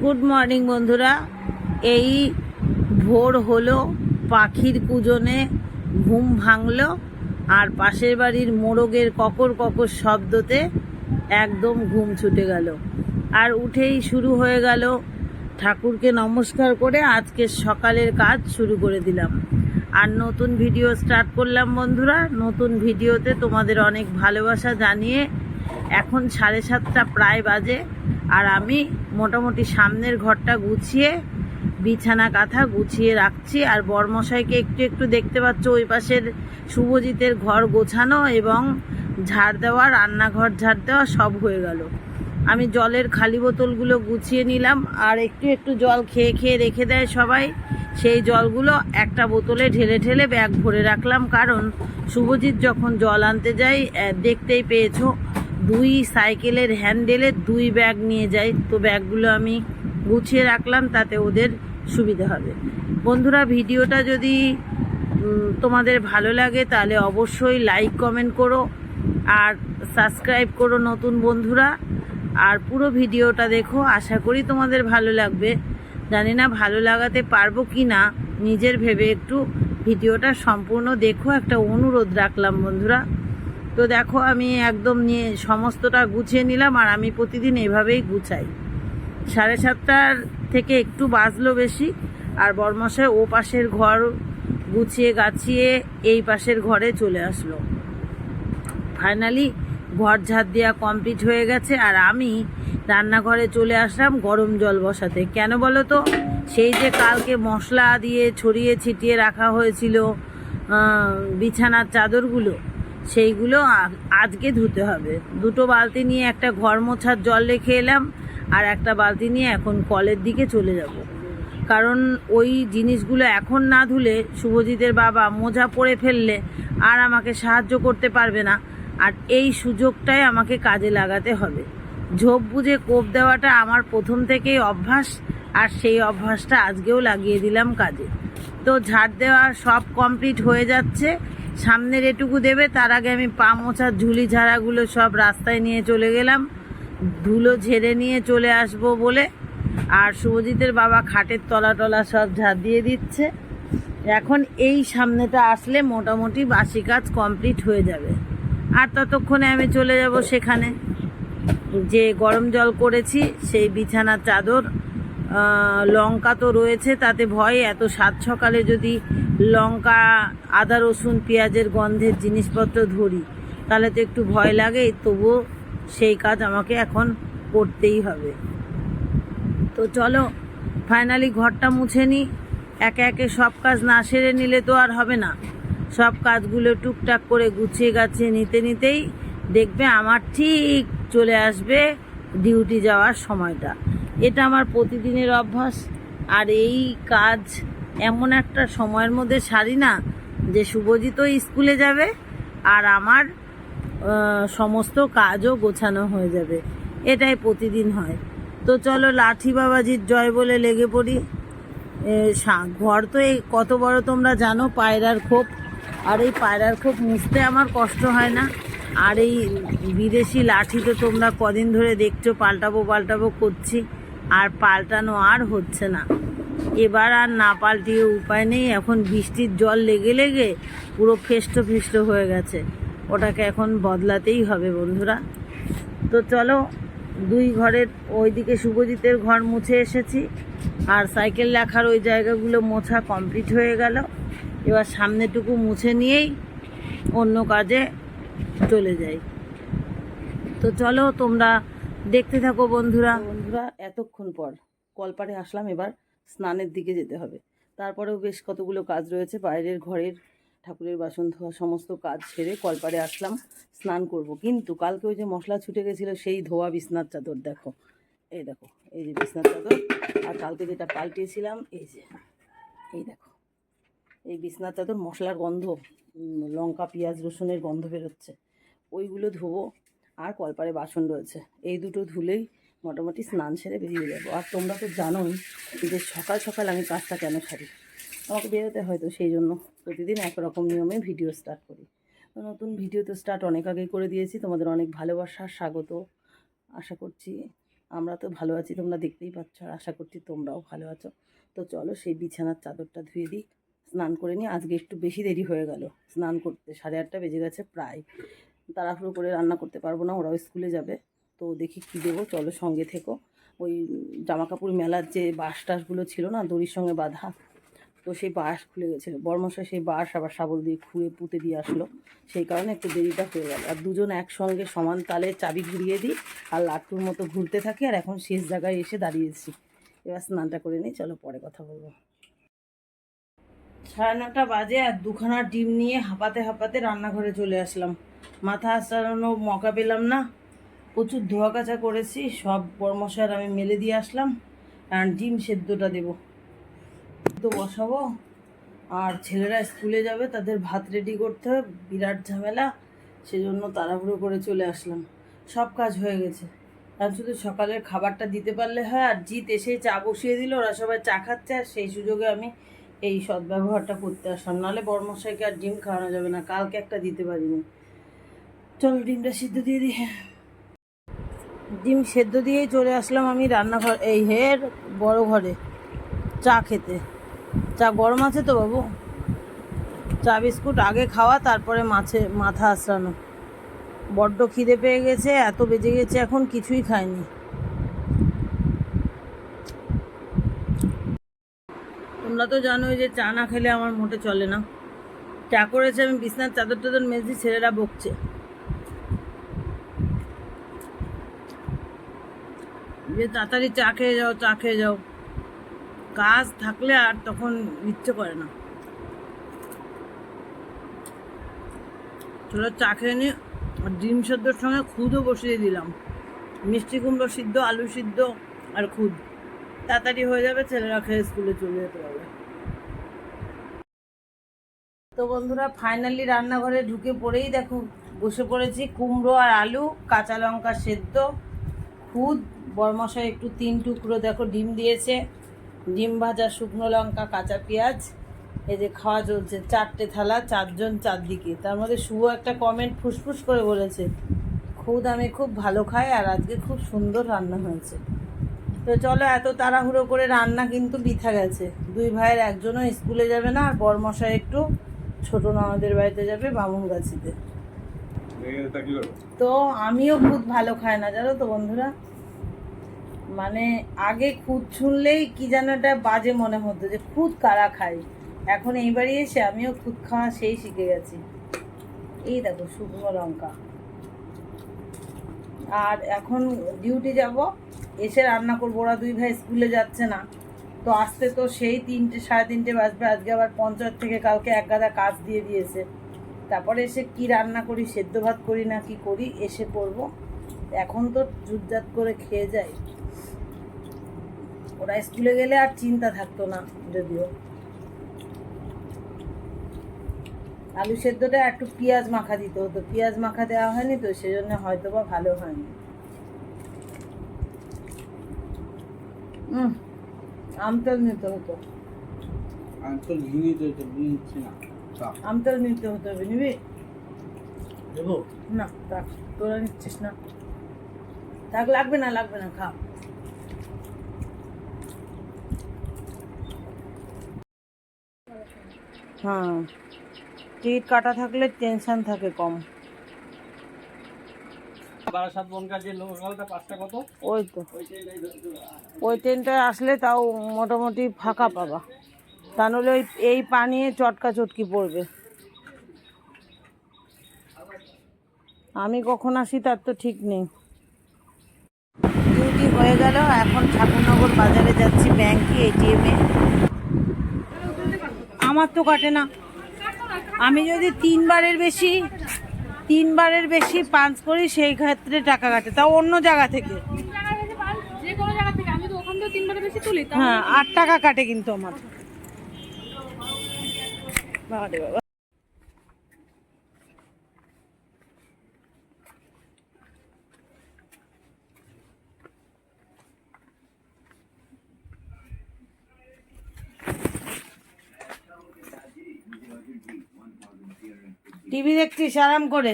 Good morning বন্ধুরা। এই ভোর হলো, পাখির কুজনে ঘুম ভাঙলো, আর পাশের বাড়ির মোরগের ককর ককর শব্দতে একদম ঘুম ছুটে গেল। আর উঠেই শুরু হয়ে গেল ঠাকুরকে নমস্কার করে আজকে সকালের কাজ শুরু করে দিলাম। আর নতুন ভিডিও স্টার্ট করলাম, বন্ধুরা। নতুন ভিডিওতে তোমাদের অনেক ভালোবাসা জানিয়ে এখন সাড়ে সাতটা প্রায় বাজে। আর আমি মোটামুটি সামনের ঘরটা গুছিয়ে, বিছানা, কাঁথা গুছিয়ে রাখছি। আর বরমশাইকে একটু একটু দেখতে পাচ্ছ, ওই পাশের শুভজিতের ঘর গোছানো এবং ঝাড় দেওয়া, রান্নাঘর ঝাড় দেওয়া সব হয়ে গেল। আমি জলের খালি বোতলগুলো গুছিয়ে নিলাম আর একটু একটু জল খেয়ে খেয়ে রেখে দেয় সবাই। সেই জলগুলো একটা বোতলে ঢেলে ঢেলে ব্যাগ ভরে রাখলাম। কারণ শুভজিৎ যখন জল আনতে যাই দেখতেই পেয়েছ দুই সাইকেলের হ্যান্ডেলে দুই ব্যাগ নিয়ে যাই। তো ব্যাগগুলো আমি গুছিয়ে রাখলাম, তাতে ওদের সুবিধা হবে। বন্ধুরা, ভিডিওটা যদি তোমাদের ভালো লাগে, তাহলে অবশ্যই লাইক কমেন্ট করো আর সাবস্ক্রাইব করো নতুন বন্ধুরা। আর পুরো ভিডিওটা দেখো, আশা করি তোমাদের ভালো লাগবে। জানি না ভালো লাগাতে পারব কি না, নিজের ভেবে একটু ভিডিওটা সম্পূর্ণ দেখো। একটা অনুরোধ রাখলাম বন্ধুরা। তো দেখো, আমি একদম নিয়ে সমস্তটা গুছিয়ে নিলাম আর আমি প্রতিদিন এভাবেই গুছাই। সাড়ে সাতটার থেকে একটু বাজলো বেশি, আর বর্মশাই ও পাশের ঘর গুছিয়ে গাছিয়ে এই পাশের ঘরে চলে আসলো। ফাইনালি ঘর ঝাড় দেওয়া কমপ্লিট হয়ে গেছে, আর আমি রান্নাঘরে চলে আসলাম গরম জল বসাতে। কেন বলো তো? সেই যে কালকে মশলা দিয়ে ছড়িয়ে ছিটিয়ে রাখা হয়েছিল বিছানার চাদরগুলো সেইগুলো আজকে ধুতে হবে। দুটো বালতি নিয়ে একটা ঘর মোছার জল রেখে এলাম, আর একটা বালতি নিয়ে এখন কলের দিকে চলে যাব। কারণ ওই জিনিসগুলো এখন না ধুলে শুভজিতের বাবা মোজা পরে ফেললে আর আমাকে সাহায্য করতে পারবে না। আর এই সুযোগটাই আমাকে কাজে লাগাতে হবে। ঝোপ বুঝে কোপ দেওয়াটা আমার প্রথম থেকেই অভ্যাস, আর সেই অভ্যাসটা আজকেও লাগিয়ে দিলাম কাজে। তো ঝাড় দেওয়া সব কমপ্লিট হয়ে যাচ্ছে। সামনের এটুকু দেবে, তার আগে আমি পা মোছার ঝুলি ঝাড়াগুলো সব রাস্তায় নিয়ে চলে গেলাম। ধুলো ঝেড়ে নিয়ে চলে আসব বলে। আর শুভজিতের বাবা খাটের তলা টলা সব ঝাঁপ দিয়ে দিচ্ছে। এখন এই সামনেটা আসলে মোটামুটি বাসি কাজ কমপ্লিট হয়ে যাবে। আর ততক্ষণে আমি চলে যাব সেখানে। যে গরম জল করেছি, সেই বিছানার চাদর লঙ্কা তো রয়েছে, তাতে ভয়, এত সাত সকালে যদি লঙ্কা, আদা, রসুন, পেঁয়াজের গন্ধের জিনিসপত্র ধরি। তাহলে তো একটু ভয় লাগে, তবুও সেই কাজ আমাকে এখন করতেই হবে। তো চলো ফাইনালি ঘরটা মুছে নিই একে একে সব কাজ না সেরে নিলে তো আর হবে না। সব কাজগুলো টুকটাক করে গুছিয়ে গাছিয়ে নিতে নিতেই দেখবে আমার ঠিক চলে আসবে ডিউটি যাওয়ার সময়টা। এটা আমার প্রতিদিনের অভ্যাস। আর এই কাজ এমন একটা সময়ের মধ্যে সারি না যে শুভজিৎ স্কুলে যাবে আর আমার সমস্ত কাজও গোছানো হয়ে যাবে। এটাই প্রতিদিন হয়। তো চলো লাঠি বাবাজির জয় বলে লেগে পড়ি। ঘর তো এই কত বড় তোমরা জানো, পায়রার খোপ। আর এই পায়রার খোপ মুছতে আমার কষ্ট হয় না। আর এই বিদেশি লাঠি তো তোমরা কদিন ধরে দেখছ, পাল্টাবো পাল্টাবো করছি। আর পাল্টানো আর হচ্ছে না। এবার আর না পাল্টিয়ে উপায় নেই, এখন বৃষ্টির জল লেগে লেগে পুরো ফেষ্ট ফেষ্ট হয়ে গেছে। ওটাকে এখন বদলাতেই হবে বন্ধুরা। তো চলো, দুই ঘরের ওইদিকে শুভজিতের ঘর মুছে এসেছি। আর সাইকেল রাখার ওই জায়গাগুলো মোছা কমপ্লিট হয়ে গেল। এবার সামনেটুকু মুছে নিয়েই অন্য কাজে চলে যাই। তো চলো, তোমরা দেখতে থাকো বন্ধুরা। বন্ধুরা, এতক্ষণ পর কলপাড়ে আসলাম এবার। স্নানের দিকে যেতে হবে। তারপরেও বেশ কতগুলো কাজ রয়েছে। বাইরের ঘরের ঠাকুরের বাসন ধোয়া সমস্ত কাজ সেরে কলপারে আসলাম, স্নান করব। কিন্তু কালকে ওই যে মশলা ছুটে গেছিল, সেই ধোয়া বিছনার চাদর দেখো। এই দেখো, এই যে বিছনার চাদর। আর কালকে যেটা পাল্টিয়েছিলাম এই যে, এই দেখো। এই বিছনার চাদর মশলার গন্ধ লঙ্কা, পেঁয়াজ, রসুনের গন্ধ বেরোচ্ছে। ওইগুলো ধোবো। আর কলপারে বাসন রয়েছে। এই দুটো ধুলেই মোটামুটি স্নান সেরে বেরিয়ে যাব। আর তোমরা তো জানোই যে সকাল সকাল আমি কাজটা কেন সারি আমাকে বেরোতে হয়তো সেই জন্য প্রতিদিন একরকম নিয়মে ভিডিও স্টার্ট করি। নতুন ভিডিও তো স্টার্ট অনেক আগেই করে দিয়েছি, তোমাদের অনেক ভালোবাসা, স্বাগত আশা করছি। আমরা তো ভালো আছি, তোমরা দেখতেই পাচ্ছ আর আশা করছি তোমরাও ভালো আছো। তো চলো সেই বিছানার চাদরটা ধুয়ে দিই, স্নান করে নিই। আজকে একটু বেশি দেরি হয়ে গেল, স্নান করতে সাড়ে আটটা বেজে গেছে প্রায়। তাড়াহুড়ো করে রান্না করতে পারব না, ওরাও স্কুলে যাবে। তো দেখি কী দেবো, চলো সঙ্গে থেকো। ওই জামা কাপড় মেলার যে বাঁশ টাসগুলো ছিল না, দড়ির সঙ্গে বাঁধা, তো সেই বাঁশ খুলে গেছিল। বর্মশাই সেই বাঁশ আবার শাবল দিয়ে খুঁড়ে পুঁতে দিয়ে আসলো। সেই কারণে একটু দেরিটা হয়ে গেল। আর দুজন একসঙ্গে সমান তালে চাবি ঘুরিয়ে দিই, আর লাট্টুর মতো ঘুরতে থাকি, আর এখন শেষ জায়গায় এসে দাঁড়িয়েছি এবার স্নানটা করে নিই, চলো পরে কথা বলব। সাড়ে নটা বাজে, আর দুখানা ডিম নিয়ে হাঁপাতে হাঁপাতে রান্নাঘরে চলে আসলাম। মাথা আসানো মকা পেলাম না প্রচুর ধোয়া কাচা করেছি, সব বর্মশার আমি মেলে দিয়ে আসলাম, আর ডিম সেদ্ধটা দেবো। তো বসাবো, আর ছেলেরা স্কুলে যাবে, তাদের ভাত রেডি করতে হবে, বিরাট ঝামেলা, সেজন্য তাড়াহুড়ো করে চলে আসলাম। সব কাজ হয়ে গেছে। আর শুধু সকালের খাবারটা দিতে পারলে হয়, আর জিত এসে চা বসিয়ে দিল, ওরা সবাই চা খাচ্ছে, আর সেই সুযোগে আমি এই সদ্ব্যবহারটা করতে আসলাম। নাহলে বর্মশাইকে আর ডিম খাওয়ানো যাবে না, কালকে একটা দিতে পারিনি। চলো ডিমটা সিদ্ধ দিয়ে দিই। ডিম সেদ্ধ দিয়েই চলে আসলাম আমি রান্নাঘর এই হের বড় ঘরে। চা খেতে। চা গরম আছে তো বাবু? চা বিস্কুট আগে খাওয়া, তারপরে মাছে মাথা আশ্রানো বড্ড খিদে পেয়ে গেছে, এত বেজে গেছে, এখন কিছুই খাইনি। তোমরা তো জানোই যে চা না খেলে আমার মোটে চলে না। চা করেছে আমি, বিছনার চাদর টাদর মেজদি ছেলেরা বকছে। যে তাড়াতাড়ি চা খেয়ে যাও, চা খেয়ে যাও। কাজ থাকলে আর তখন ইচ্ছে করে না। চলো চা খেয়ে নিয়ে আর ডিম সেদ্ধর সঙ্গে খুদও বসিয়ে দিলাম। মিষ্টি কুমড়ো সিদ্ধ, আলু সিদ্ধ আর খুদ। তাড়াতাড়ি হয়ে যাবে, ছেলেরা খেয়ে স্কুলে চলে যেতে পারবে। তো বন্ধুরা, ফাইনালি রান্নাঘরে ঢুকে পড়েই দেখো, বসে পড়েছি কুমড়ো আর আলু, কাঁচা লঙ্কা সেদ্ধ, খুদ বরমশাই একটু তিন টুকরো দেখো ডিম দিয়েছে। ডিম ভাজা শুকনো লঙ্কা কাঁচা পেঁয়াজ এই যে খাওয়া চলছে। চারটে থালা চারজন চারদিকে। তার মধ্যে শুভ একটা কমেন্ট ফুসফুস করে বলেছে খুদ আমি খুব ভালো খাই আর আজকে খুব সুন্দর রান্না হয়েছে। তো চলো এত তাড়াহুড়ো করে রান্না কিন্তু বিথা গেছে। দুই ভাইয়ের একজনও স্কুলে যাবে না আর বরমশাই একটু ছোটো ননদের বাড়িতে যাবে বামুনগাছিতে তো আমিও খুব ভালো খাই না জানো তো বন্ধুরা? মানে আগে খুদ শুনলেই কি যেন একটা বাজে মনে হতো যে খুদ কারা খায়? এখন এইবারই এসে আমিও খুদ খাওয়া সেই শিখে গেছি। এই দেখো শুকনো লঙ্কা। আর এখন ডিউটি যাব, এসে রান্না করব। ওরা দুই ভাই স্কুলে যাচ্ছে না। তো আসতে তো সেই তিনটে, সাড়ে তিনটে বাজবে। আজকে আবার পঞ্চায়েত থেকে কালকে এক গাদা কাজ দিয়ে দিয়েছে। তারপরে এসে কি রান্না করি, সেদ্ধ ভাত করি না কি করি, এসে করব। এখন তো জুতজাত করে খেয়ে যাই। ওরা স্কুলে গেলে আর চিন্তা থাকতো না যদিও। আলু সেদ্ধটা একটু পেঁয়াজ মাখা দিতে হতো পেঁয়াজ মাখা দেওয়া হয়নি তো সেজন্য হয়তো বা ভালো হয়নি। হুম আমতেল নিতে হতো। আঙ্কেল ভেঙে যেতে বুঝছি না। চা নিতে হতো নিবি? দেবো? না থাক তোরা নিচ্ছিস না। থাক লাগবে না লাগবে না খা। হ্যাঁ। টিকিট কাটা থাকলে টেনশন থাকে কম। বারাসাত বনকার যে লোকালটা পাঁচটা কত? ওই তো। ওই ট্রেনটায় আসলে তাও মোটামুটি ফাঁকা পাবা। তা নাহলে ওই এই পানিয়ে চটকা চটকি পড়বে। আমি কখন আসি তার তো ঠিক নেই। ডিউটি হয়ে গেল এখন ঠাকুরনগর বাজারে যাচ্ছি ব্যাংকে এটিএমে আমার তো কাটে না। আমি যদি তিনবারের বেশি তিনবারের বেশি পাঞ্চ করি, সেই ক্ষেত্রে টাকা কাটে। তাও অন্য জায়গা থেকে। হ্যাঁ আট টাকা কাটে কিন্তু আমার। বাবা। টিভি দেখছিস, আরাম করে।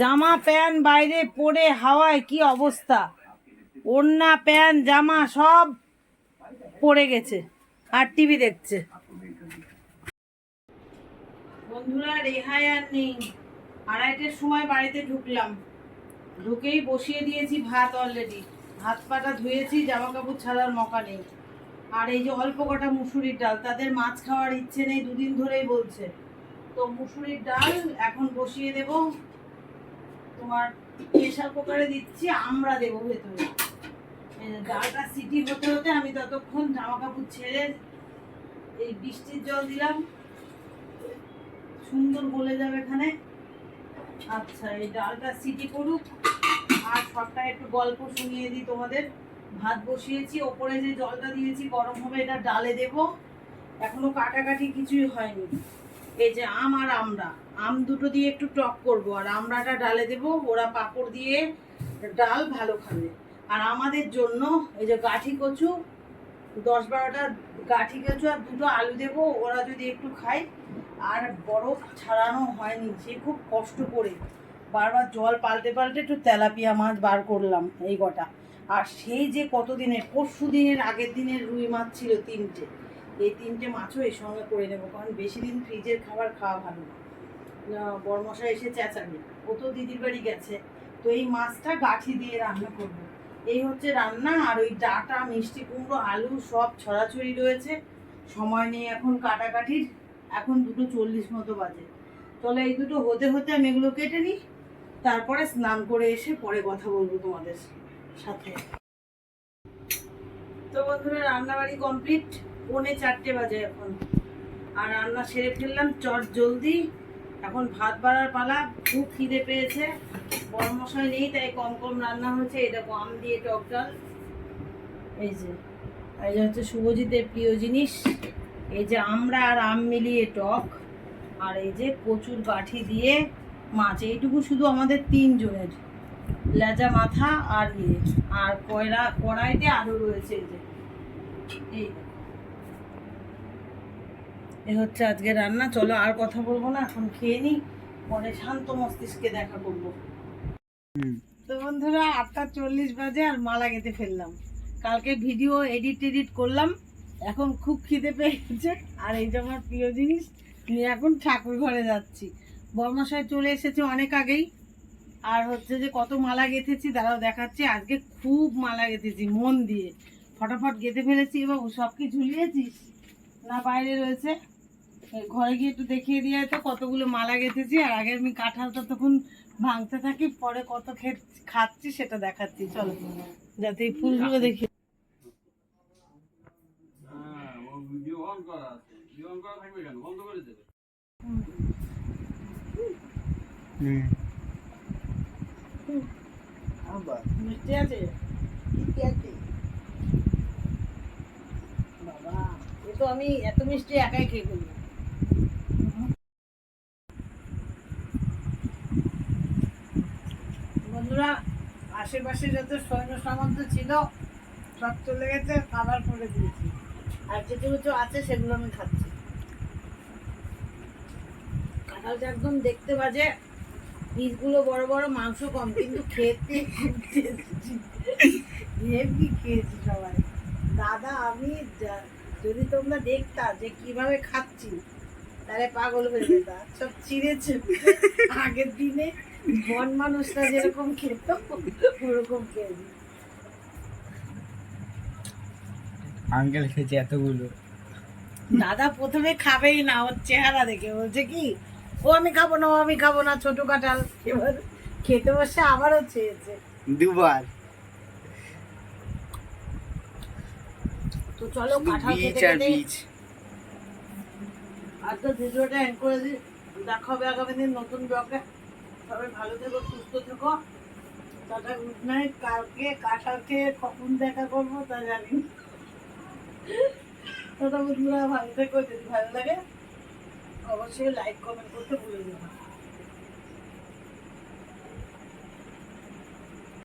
জামা, প্যান্ট, বাইরে পরে হাওয়ায় কি অবস্থা? ওড়না, প্যান্ট, জামা সব পড়ে গেছে, আর টিভি দেখছে। বন্ধুরা, রেহাই আর নেই। আড়াইটের সময় বাড়িতে ঢুকলাম। ঢুকেই বসিয়ে দিয়েছি ভাত অলরেডি হাত পাটা ধুয়েছি জামা কাপড় ছাড়ার মকা নেই। আর এই যে অল্প কটা মুসুরির ডাল, তাদের মাছ খাওয়ার ইচ্ছে নেই, দুদিন ধরেই বলছে। তো মুসুরির ডাল এখন বসিয়ে দেব। তোমার প্রেশার কুকারে দিচ্ছি, আমরা দেবো ভেতরে। ডালটা সিটি হতে হতে আমি ততক্ষণ জামা কাপড় ছেড়ে এই বৃষ্টির জল দিলাম। সুন্দর গলে যাবে এখানে। আচ্ছা এই ডালটা সিটি করুক। আর সবটা একটু গল্প শুনিয়ে দিই তোমাদের। ভাত বসিয়েছি, ওপরে যে জলটা দিয়েছি, গরম হবে এটা ডালে দেব। এখনও কাটাকাটি কিছুই হয়নি। এই যে আম আর আমরা, আম দুটো দিয়ে একটু টক করব, আর আমড়াটা ডালে দেব, ওরা পাঁপড় দিয়ে ডাল ভালো খাবে। আর আমাদের জন্য এই যে গাঠি কচু, দশ বারোটা গাঠি কচু আর দুটো আলু দেবো, ওরা যদি একটু খায়। আর বরফ ছাড়ানো হয়নি, সে খুব কষ্ট করে। বারবার জল পাল্টে পাল্টে একটু তেলাপিয়া মাছ বার করলাম এই কটা। আর সেই যে কতদিনের পরশু দিনের আগের দিনের রুই মাছ ছিল তিনটে। এই তিনটে মাছও এর সঙ্গে করে নেব, কারণ বেশি দিন ফ্রিজের খাবার খাওয়া ভালো না। বড়মশাই এসে চেঁচাবে, ও তো দিদির বাড়ি গেছে, তো এই মাছটা গাঠি দিয়ে রান্না করব। এই হচ্ছে রান্না, আর ওই ডাটা, মিষ্টি কুমড়ো, আলু সব ছড়াছড়ি রয়েছে। সময় নেই এখন কাটাকাটির, এখন দুটো চল্লিশ মতো বাজে। চলো এই দুটো হতে হতে আমি এগুলো কেটে নিই, তারপরে স্নান করে এসে পরে কথা বলব তোমাদের সাথে। তো বন্ধুরা, রান্নাবাড়ি কমপ্লিট। পৌনে চারটে বাজে এখন। আর রান্না সেরে ফেললাম, চট জলদি। এখন ভাত বাড়ার পালা, খুব খিদে পেয়েছে। মশাই নেই, তাই কম কম রান্না হয়েছে এটা আম দিয়ে টক ডাল। এই যে এই যে হচ্ছে শুভজিতের প্রিয় জিনিস। এই যে আমরা আর আম মিলিয়ে টক। আর এই যে কচুর কাঠি দিয়ে মাছ। এইটুকু শুধু আমাদের তিনজনের। লেজা মাথা আর ইয়ে। আর কয়লা কড়াইতে আরও রয়েছে, এই যে। এই দেখো। এ হচ্ছে আজকে রান্না চলো আর কথা বলব না এখন খেয়ে নিই পরে শান্ত মস্তিষ্কে দেখা করব। তো বন্ধুরা আটটা চল্লিশ বাজে আর মালা গেতে ফেললাম। কালকে ভিডিও এডিট টেডিট করলাম এখন খুব খিদে পেয়েছে আর এই যে আমার প্রিয় জিনিস নিয়ে এখন ঠাকুর ঘরে যাচ্ছি। বর্মশাই চলে এসেছে অনেক আগেই আর হচ্ছে যে কত মালা গেঁথেছি তারাও দেখাচ্ছি আজকে খুব মালা গেঁথেছি মন দিয়ে। ফটাফট গেঁথে ফেলেছি এবং সব কি ঝুলিয়েছিস? না বাইরে রয়েছে? ঘরে গিয়ে একটু দেখিয়ে দিয়ে তো কতগুলো মালা গেঁথেছি আর আগে আমি কাঁঠালটা তখন ভাঙতে থাকি পরে কত খাচ্ছি সেটা দেখাচ্ছি। চলো যাতে এই ফুলগুলো দেখি। মিষ্টি আছে? বাবা এ তো আমি এত মিষ্টি একাই খেয়ে ফেলব বন্ধুরা, আশেপাশে যত সৈন্য সামন্ত ছিল সব চলে গেছে খাবার করে দিয়েছি। আর যেগুলো তো আছে, সেগুলো আমি খাচ্ছি। কাঁঠালটা একদম দেখতে বাজে। পিসগুলো বড় বড়, মাংস কম, কিন্তু খেতে হেভি খেয়েছি সবাই। দাদা, আমি যদি তোমরা দেখতা যে কীভাবে খাচ্ছি, তাহলে পাগল হয়ে যেতা। সব চিড়েছে। আগের দিনে বন মানুষরা যেরকম খেত ওরকম খেয়েছি আঙ্কেল খেয়েছে এতগুলো। দাদা প্রথমে খাবেই না ওর চেহারা দেখে। বলছে কি ও আমি খাব না ও আমি খাব না ছোট কাঁঠাল। এবার খেতে বসে আবারও চেয়েছে। দুবার। তো চলো কাঁঠাল বীজ খেতে আর খেতে বীজ। ভিডিওটা এন্ড করে দিই। দেখা হবে আগামী দিন নতুন ব্লগে। সবাই ভালো থেকো, সুস্থ থেকো। টাটা গুড নাইট কালকে কাঁঠাল কখন দেখা করব তা জানি। টাটা বন্ধুরা ভালো থেকো, যদি ভালো লাগে, অবশ্যই লাইক কমেন্ট করতে ভুলে যাব